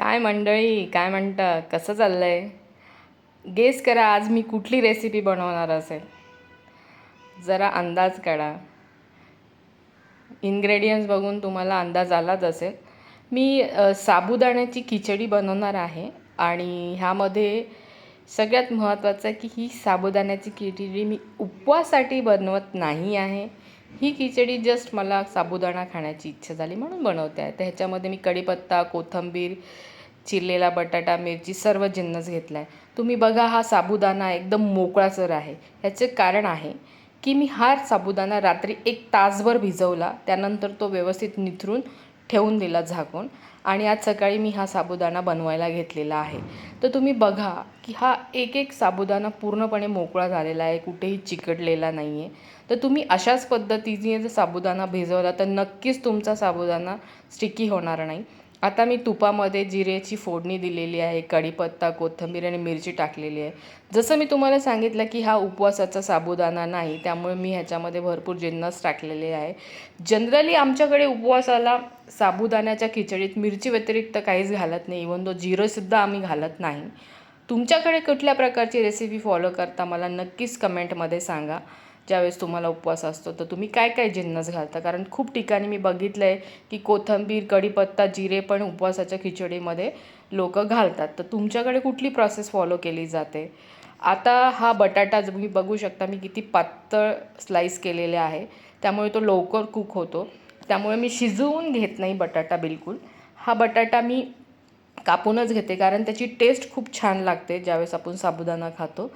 काय मंडळी काय म्हणता? कसं चाललं आहे गेस करा आज मी कुठली रेसिपी बनवणार असेल? जरा अंदाज काढा. इन्ग्रेडियंट्स बघून तुम्हाला अंदाज आलाच असेल. मी साबुदाण्याची खिचडी बनवणार आहे आणि ह्यामध्ये सगळ्यात महत्त्वाचं आहे की ही साबुदाण्याची खिचडी मी उपवासाठी बनवत नाही आहे. ही खिचडी जस्ट मला साबुदाणा खाण्याची इच्छा झाली म्हणून बनवते आहे. तर ह्याच्यामध्ये मी कढीपत्ता कोथिंबीर चिरलेला बटाटा मिरची सर्व जिन्नस घेतला आहे तुम्ही बघा हा साबुदाणा एकदम मोकळासर आहे. ह्याचे कारण आहे की मी हा साबुदाणा रात्री एक तासभर भिजवला त्यानंतर तो व्यवस्थित निथरून ठेवून दिला झाकून आणि आज सकाळी मी हा साबुदाणा बनवायला घेतलेला आहे. तर तुम्ही बघा की हा एक एक साबुदाणा पूर्णपणे मोकळा झालेला आहे कुठेही चिकटलेला नाही आहे तर तुम्ही अशाच पद्धतीने जर साबुदाणा भिजवला तर नक्कीच तुमचा साबुदाणा स्टिकी होणार नाही. आता मी तुपामध्ये जिरेची फोडणी दिलेली आहे कढीपत्ता कोथिंबीर आणि मिरची टाकलेली आहे. जसं मी तुम्हाला सांगितलं की हा उपवासाचा साबुदाणा नाही त्यामुळे मी ह्याच्यामध्ये भरपूर जिन्नस टाकलेले आहे. जनरली आमच्याकडे उपवासाला साबुदाण्याच्या खिचडीत मिरची व्यतिरिक्त काहीच घालत नाही इवन तो जिरंसुद्धा आम्ही घालत नाही. तुमच्याकडे कुठल्या प्रकारची रेसिपी फॉलो करता मला नक्कीच कमेंटमध्ये सांगा. ज्यावेळेस तुम्हाला उपवास असतो तर तुम्ही काय काय जिन्नस घालता? कारण खूप ठिकाणी मी बघितलं आहे की कोथिंबीर कढीपत्ता जिरे पण उपवासाच्या खिचडीमध्ये लोक घालतात. तर तुमच्याकडे कुठली प्रोसेस फॉलो केली जाते? आता हा बटाटा तुम्ही बघू शकता मी किती पातळ स्लाईस केलेले आहे. त्यामुळे तो लवकर कुक होतो. त्यामुळे मी शिजवून घेत नाही बटाटा बिलकुल. हा बटाटा मी कापूनच घेते कारण त्याची टेस्ट खूप छान लागते ज्यावेळेस आपण साबुदाणा खातो.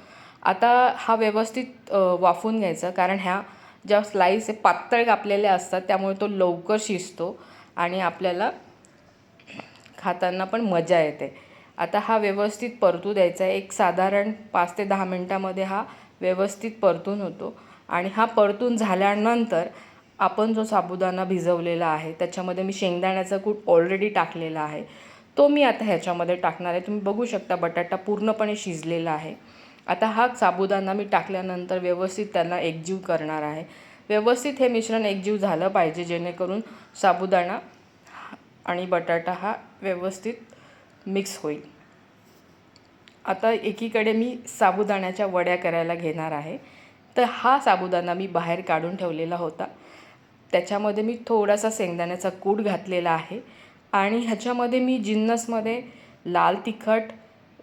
आता हा व्यवस्थित वाफून वाफवून घ्यायचा. कारण ह्या ज्या स्लाईस हे पातळ कापलेल्या असतात त्यामुळे तो लवकर शिजतो आणि आपल्याला खाताना पण मजा येते. आता हा व्यवस्थित परतू द्यायचा. आहे एक साधारण पाच ते दहा मिनटामध्ये हा व्यवस्थित परतून होतो. आणि हा परतून झाल्यानंतर आपण जो साबुदाणा भिजवलेला आहे त्याच्यामध्ये मी शेंगदाण्याचा कूट ऑलरेडी टाकलेला आहे. तो मी आता ह्याच्यामध्ये टाकणार आहे. तुम्ही बघू शकता बटाटा पूर्णपणे शिजलेला आहे. आता हा साबुदाणा मी टाकल्यानंतर व्यवस्थित त्यांना एकजीव करणार आहे. व्यवस्थित हे मिश्रण एकजीव झालं पाहिजे जेणेकरून साबुदाणा आणि बटाटा हा व्यवस्थित मिक्स होईल. आता एकीकडे मी साबुदाण्याच्या वड्या करायला घेणार आहे. तर हा साबुदाणा मी बाहेर काढून ठेवलेला होता. त्याच्यामध्ये मी थोडासा शेंगदाण्याचा कूट घातलेला आहे. आणि ह्याच्यामध्ये मी जिन्नसमध्ये लाल तिखट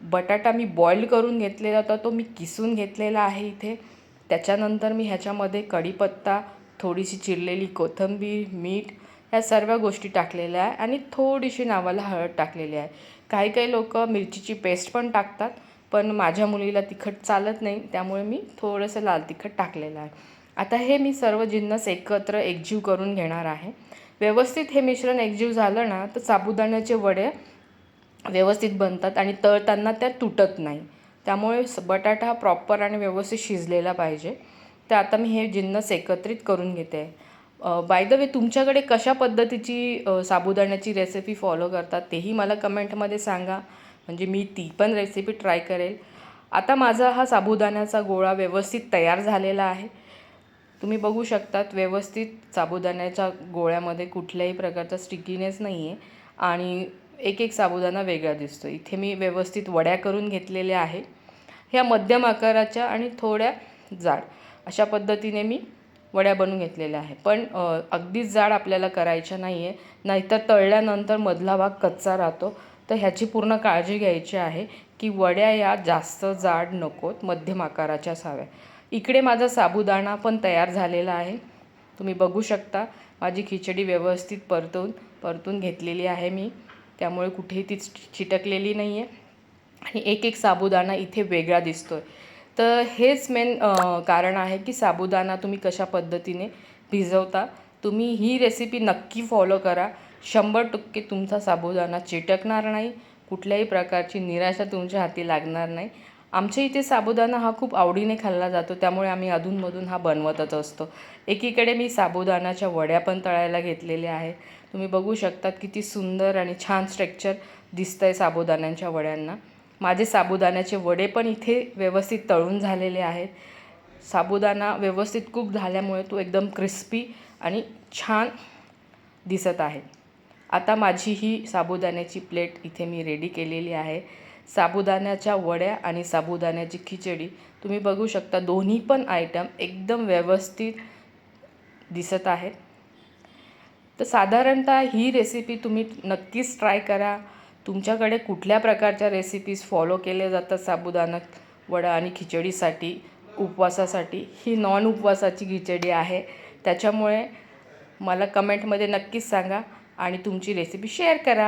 बटाटा मी बॉईल करून घेतलेला होता तो मी किसून घेतलेला आहे इथे. त्याच्यानंतर मी ह्याच्यामध्ये कढीपत्ता थोडीशी चिरलेली कोथिंबीर मीठ ह्या सर्व गोष्टी टाकलेल्या आहे आणि थोडीशी नावाला हळद टाकलेली आहे. काही काही लोक मिरचीची पेस्ट पण टाकतात पण माझ्या मुलीला तिखट चालत नाही त्यामुळे मी थोडंसं लाल तिखट टाकलेलं आहे. आता हे मी सर्व जिन्नस एकत्र एकजीव करून घेणार आहे. व्यवस्थित हे मिश्रण एकजीव झालं ना तर साबुदाण्याचे वडे व्यवस्थित बनतात आणि तळताना त्या तुटत नाही. त्यामुळे बटाटा हा प्रॉपर आणि व्यवस्थित शिजलेला पाहिजे. तर आता मी हे जिन्नस एकत्रित करून घेते. बाय द वे तुमच्याकडे कशा पद्धतीची साबुदाण्याची रेसिपी फॉलो करतात तेही मला कमेंटमध्ये सांगा. म्हणजे मी ती पण रेसिपी ट्राय करेल. आता माझा हा साबुदाण्याचा गोळा व्यवस्थित तयार झालेला आहे. तुम्ही बघू शकतात व्यवस्थित साबुदाण्याच्या गोळ्यामध्ये कुठल्याही प्रकारचा स्टिकीनेस नाही आहे आणि एक एक साबुदाणा वेगळा दिसतो. इथे मी व्यवस्थित वड्या करून घेतलेल्या आहे ह्या मध्यम आकाराच्या आणि थोड्या जाड. अशा पद्धतीने मी वड्या बनवून घेतलेल्या आहे पण अगदीच जाड आपल्याला करायच्या नाही आहे नाहीतर तळल्यानंतर मधला भाग कच्चा राहतो. तर ह्याची पूर्ण काळजी घ्यायची आहे की वड्या या जास्त जाड नकोत मध्यम आकाराच्या असाव्या. इकडे माझा साबुदाणा पण तयार झालेला आहे. तुम्ही बघू शकता. माझी खिचडी व्यवस्थित परतून परतून घेतलेली आहे मी. त्यामुळे कुठेही ती चिटकलेली नाही आहे आणि एक एक साबुदाणा इथे वेगळा दिसतो आहे तर हेच मेन कारण आहे की साबुदाणा तुम्ही कशा पद्धतीने भिजवता तुम्ही ही रेसिपी नक्की फॉलो करा. शंभर टक्के तुमचा साबुदाणा चिटकणार नाही. कुठल्याही प्रकारची निराशा तुमच्या हाती लागणार नाही. आमच्या इथे साबुदाणा हा खूप आवडीने खाल्ला जातो त्यामुळे आम्ही अधूनमधून हा बनवतच असतो. एकीकडे मी साबुदाणाच्या वड्या पण तळायला घेतलेल्या आहे तुम्ही बघू शकतात किती सुंदर आणि छान स्ट्रक्चर दिसतं आहे साबुदाण्यांच्या वड्यांना. माझे साबुदाण्याचे वडे पण इथे व्यवस्थित तळून झालेले आहेत. साबुदाणा व्यवस्थित कुक झाल्यामुळे तो एकदम क्रिस्पी आणि छान दिसत आहे. आता माझी ही साबुदाण्याची प्लेट इथे मी रेडी केलेली आहे. साबुदाण्याच्या वड्या आणि साबुदाण्याची खिचडी. तुम्ही बघू शकता दोन्ही पण आयटम एकदम व्यवस्थित दिसत आहेत. तर साधारणतः ही रेसिपी तुम्ही नक्कीच ट्राय करा. तुमच्याकडे कुठल्या प्रकारच्या रेसिपीज फॉलो केल्या जातात साबुदाणा वडा आणि खिचडीसाठी उपवासासाठी? ही नॉन उपवासाची खिचडी आहे. त्याच्यामुळे मला कमेंटमध्ये नक्कीच सांगा आणि तुमची रेसिपी शेअर करा.